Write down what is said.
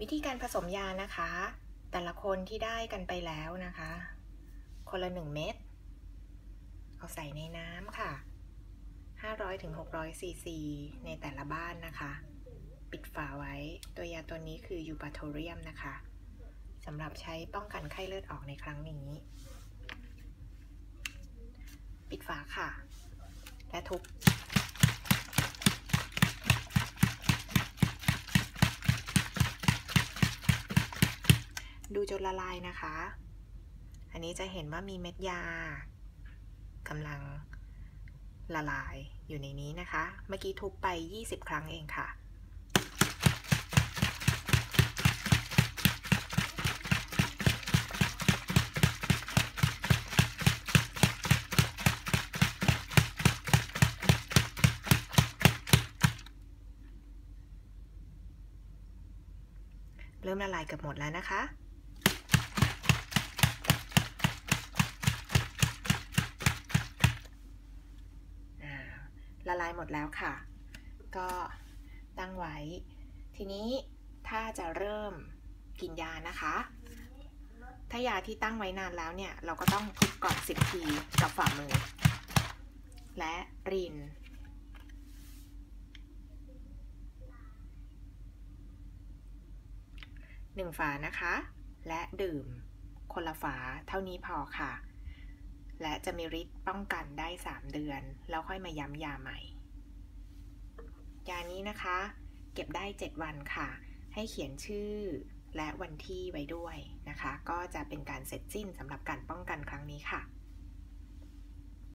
วิธีการผสมยานะคะ แต่ละคนที่ได้กันไปแล้วนะคะ คนละหนึ่งเม็ดเอาใส่ในน้ำค่ะ 500ถึง600ซีซีในแต่ละบ้านนะคะ ปิดฝาไว้ ตัวยาตัวนี้คือยูปาโทเรียมนะคะสำหรับใช้ป้องกันไข้เลือดออกในครั้งนี้ ปิดฝาค่ะ และทุบ ดูจนละลายนะคะ อันนี้จะเห็นว่ามีเม็ดยากำลังละลายอยู่ในนี้นะคะ เมื่อกี้ทุบไป 20 ครั้งเองค่ะ เริ่มละลายเกือบหมดแล้วนะคะละ ลายหมดแล้วค่ะ ก็ตั้งไว้ ทีนี้ถ้าจะเริ่มกินยานะคะ ถ้ายาที่ตั้งไว้นานแล้วเนี่ย เราก็ต้องทุบก่อนสิบทีกับฝ่ามือ และรินหนึ่งฝานะคะ และดื่มคนละฝาเท่านี้พอค่ะ และจะมีฤทธิ์ป้องกันได้ 3 เดือน แล้วค่อยมาย้ำยาใหม่ ยานี้นะคะ เก็บได้ 7 วันค่ะ ให้เขียนชื่อและวันที่ไว้ด้วยนะคะ ก็จะเป็นการเสร็จสิ้นสำหรับการป้องกันครั้งนี้ค่ะ